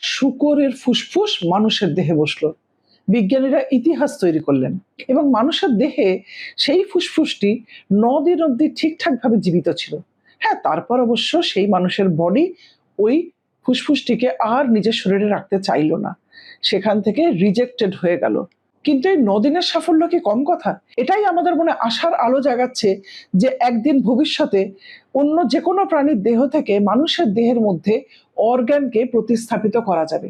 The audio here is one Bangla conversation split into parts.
শুকরের ফুসফুস মানুষের দেহে বসল। বিজ্ঞানীরা ইতিহাস তৈরি করলেন এবং মানুষের দেহে সেই ফুসফুসটি দিন অব্দি ঠিকঠাকভাবে জীবিত ছিল। হ্যাঁ তারপর অবশ্য সেই মানুষের বডি ওই ফুসফুসটিকে আর নিজের শরীরে রাখতে চাইল না। সেখান থেকে রিজেক্টেড হয়ে গেল। কিন্তু এই নদিনের সাফল্য কি কম কথা? এটাই আমাদের মনে আশার আলো জাগাচ্ছে যে একদিন ভবিষ্যতে অন্য যে কোনো প্রাণীর দেহ থেকে মানুষের দেহের মধ্যে অর্গানকে প্রতিস্থাপিত করা যাবে।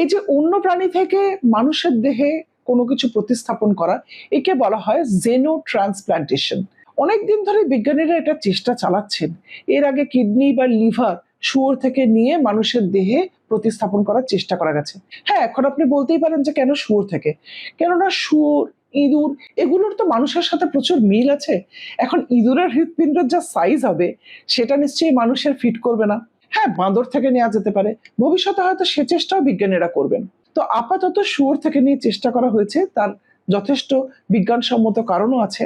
এই যে অন্য প্রাণী থেকে মানুষের দেহে কোনো কিছু প্রতিস্থাপন করা, একে বলা হয় জেনো ট্রান্সপ্লান্টেশন অনেকদিন ধরে বিজ্ঞানীরা এটা চেষ্টা চালাচ্ছেন। এর আগে কিডনি বা লিভার শুয়োর থেকে নিয়ে মানুষের দেহে প্রতিস্থাপন করার চেষ্টা করা গেছে। হ্যাঁ এখন আপনি বলতেই পারেন যে কেন শুয়োর থেকে? কেননা শুয়োর ইঁদুর, এগুলোর তো মানুষের সাথে প্রচুর মিল আছে। এখন ইঁদুরের হৃৎপিণ্ডের যা সাইজ হবে, সেটা নিশ্চয়ই মানুষের ফিট করবে না। হ্যাঁ বাঁদর থেকে নেওয়া যেতে পারে। ভবিষ্যতে হয়তো সে চেষ্টাও বিজ্ঞানীরা করবেন। তো আপাতত শুয়োর থেকে নিয়ে চেষ্টা করা হয়েছে। তার যথেষ্ট বিজ্ঞানসম্মত কারণও আছে।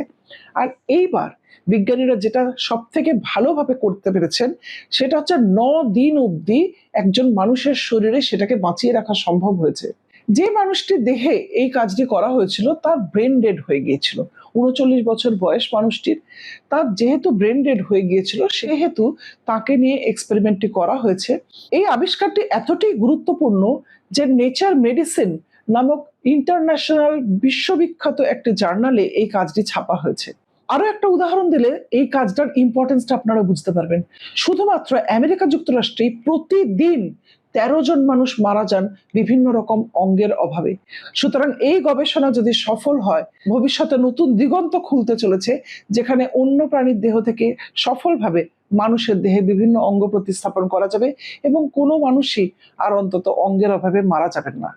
আর এইবার বিজ্ঞানীরা যেটা সব থেকে ভালোভাবে করতে পেরেছেন, সেটা হচ্ছে ন দিন অবধি একজন মানুষের শরীরে সেটাকে বাঁচিয়ে রাখা সম্ভব হয়েছে। যে মানুষটি দেহে এই কাজটি করা হয়েছিল, তার ব্রেন ডেড হয়ে গিয়েছিল। উনচল্লিশ বছর বয়স মানুষটির। তার যেহেতু ব্রেন ডেড হয়ে গিয়েছিল, সেহেতু তাকে নিয়ে এক্সপেরিমেন্টটি করা হয়েছে। এই আবিষ্কারটি এতটাই গুরুত্বপূর্ণ যে নেচার মেডিসিন নামক ইন্টারন্যাশনাল বিশ্ববিখ্যাত একটি জার্নালে এই কাজটি ছাপা হয়েছে। আরও একটা উদাহরণ দিলে এই কাজটার ইম্পর্টেন্সটা আপনারা বুঝতে পারবেন। শুধুমাত্র আমেরিকা যুক্তরাষ্ট্রে প্রতিদিন তেরো জন মানুষ মারা যান বিভিন্ন রকম অঙ্গের অভাবে। সুতরাং এই গবেষণা যদি সফল হয়, ভবিষ্যতে নতুন দিগন্ত খুলতে চলেছে, যেখানে অন্য প্রাণীর দেহ থেকে সফলভাবে মানুষের দেহে বিভিন্ন অঙ্গ প্রতিস্থাপন করা যাবে এবং কোনো মানুষই আর অন্তত অঙ্গের অভাবে মারা যাবেন না।